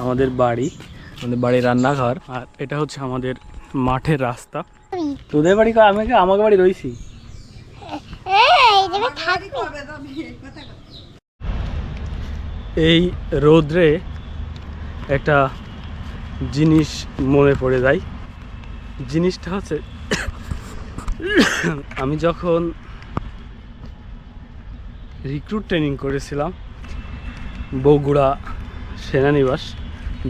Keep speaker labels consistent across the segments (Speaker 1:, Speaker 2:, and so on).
Speaker 1: আমাদের বাড়ি। আমাদের বাড়ির রান্নাঘর। আর এটা হচ্ছে আমাদের মাঠের রাস্তা। তোদের বাড়ি কো- আমি কি- আমাকে বাড়ি রয়েছি? এই রৌদ্রে একটা জিনিস মনে পড়ে যায়। জিনিসটা হচ্ছে আমি যখন রিক্রুট ট্রেনিং করেছিলাম বগুড়া সেনানিবাস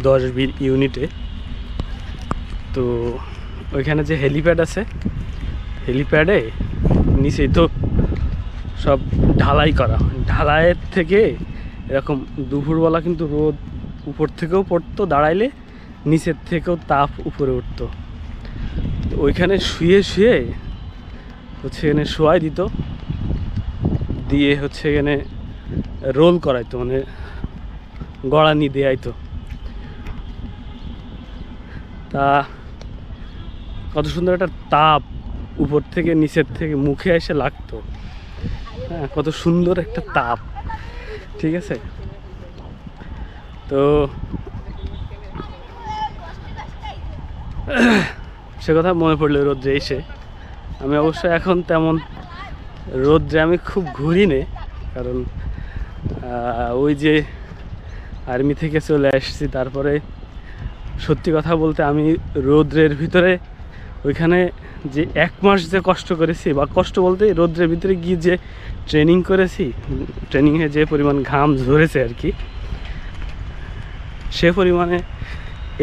Speaker 1: দশ ইউনিটে। তো ওইখানে যে হেলিপ্যাড আছে, হেলিপ্যাডে নিচেই তো সব ঢালাই করা। ঢালাইয়ের থেকে এরকম দুপুরবেলা কিন্তু রোদ উপর থেকেও পড়তো, দাঁড়াইলে নিচের থেকেও তাপ উপরে উঠতো। ওইখানে শুয়ে শুয়ে হচ্ছে এখানে শোয়াই দিত, দিয়ে হচ্ছে এখানে রোল করাইতো মানে গড়ানি দেয়াইতো। তা কত সুন্দর একটা তাপ উপর থেকে নিচের থেকে মুখে এসে লাগতো। হ্যাঁ কত সুন্দর একটা তাপ, ঠিক আছে? তো সে কথা মনে পড়ল রোদ্রে এসে। আমি অবশ্য এখন তেমন রোদ্রে আমি খুব ঘুরি নে কারণ ওই যে আর্মি থেকে চলে আসছি তারপরে সত্যি কথা বলতে আমি রৌদ্রের ভিতরে ওইখানে যে এক মাস যে কষ্ট করেছি, বা কষ্ট বলতে রৌদ্রের ভিতরে গিয়ে যে ট্রেনিং করেছি ট্রেনিংয়ে যে পরিমাণ ঘাম ঝরেছে আর কি, সে পরিমাণে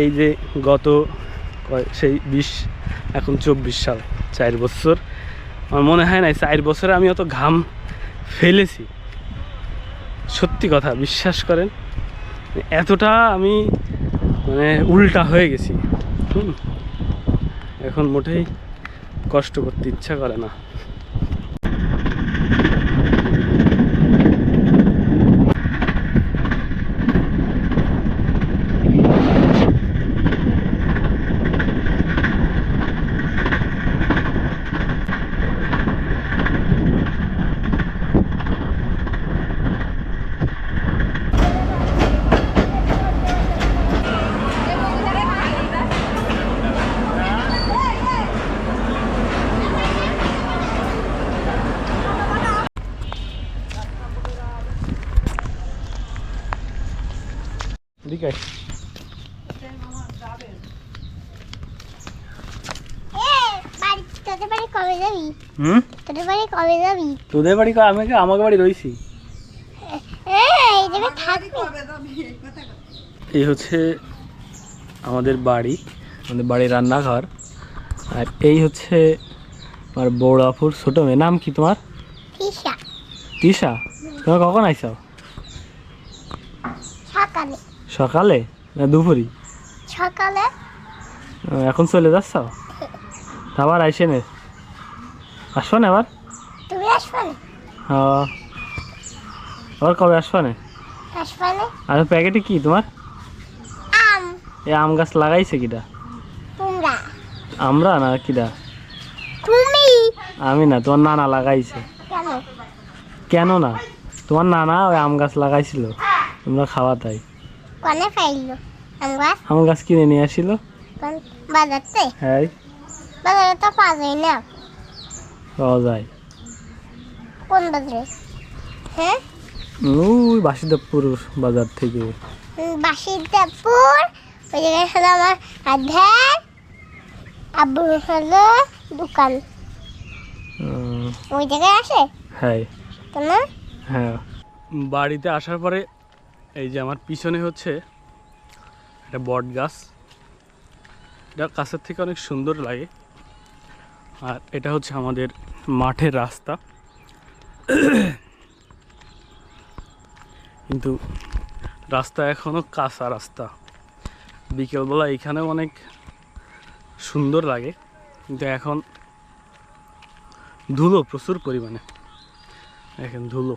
Speaker 1: এই যে গত সেই বিশ, এখন চব্বিশ সাল, চার বছর, আমার মনে হয় না চার বছরে আমি অত ঘাম ফেলেছি। সত্যি কথা, বিশ্বাস করেন, এতটা আমি মানে উল্টা হয়ে গেছি। হুম। এখন মোটেই কষ্ট করতে ইচ্ছা করে না। এদিকে
Speaker 2: তোদের বাড়ি কবে যাবি?
Speaker 1: হুম?
Speaker 2: তোদের বাড়ি কবে যাবি?
Speaker 1: তোদের বাড়ি আমি কি- আমাকে বাড়ি রয়েছি?
Speaker 2: এই
Speaker 1: হচ্ছে আমাদের বাড়ি আমাদের বাড়ির রান্নাঘর। আর এই হচ্ছে আমার বৌড়াপুর ছোটো মেয়ে। নাম কি তোমার?
Speaker 2: ফিসা
Speaker 1: তিশা? তুমি কখন আইসাও
Speaker 2: সকালে।
Speaker 1: সকালে না দুপুরি?
Speaker 2: সকালে।
Speaker 1: এখন চলে যাচ্ছ? আবার আইসে নে। আসব না আবার।
Speaker 2: তুমি আসবে না?
Speaker 1: হ্যাঁ আবার কবে আসব না?
Speaker 2: আসবে না।
Speaker 1: আর প্যাকেটে কি তোমার?
Speaker 2: আম।
Speaker 1: এই আম গাছ লাগাইছে কিটা
Speaker 2: তোমরা?
Speaker 1: আমরা না কিটা
Speaker 2: তুমি?
Speaker 1: আমি না তোমার নানা লাগাইছে।
Speaker 2: কেন?
Speaker 1: কেন না? তোমার নানা ওই আম গাছ লাগাইছিল। তোমরা খাওয়া তাই।
Speaker 2: কনে পাইলো।
Speaker 1: আম গাছ কিনে নিয়ে আসিল?
Speaker 2: কোন বাজারতে?
Speaker 1: হ্যাঁ
Speaker 2: বাজারে তো পাওয়া যায় না।
Speaker 1: পাওয়া যায়।
Speaker 2: কোন বাজারে? হ্যাঁ?
Speaker 1: ওই বাসুদেবপুর বাজার থেকে।
Speaker 2: বাসিদাপুর? ওই জায়গায় হলো আমার আধার আব্বুর হলো দোকান। ওই জায়গায় আসে?
Speaker 1: হ্যাঁ। হ্যাঁ। বাড়িতে আসার পরে এই যে আমার পিছনে হচ্ছে একটা বট গাছ। এটা কাছের থেকে অনেক সুন্দর লাগে। আর এটা হচ্ছে আমাদের মাঠের রাস্তা। কিন্তু রাস্তা এখনও কাঁচা রাস্তা। বিকেলবেলা এখানেও অনেক সুন্দর লাগে। কিন্তু এখন ধুলো প্রচুর পরিমাণে। এখন ধুলো।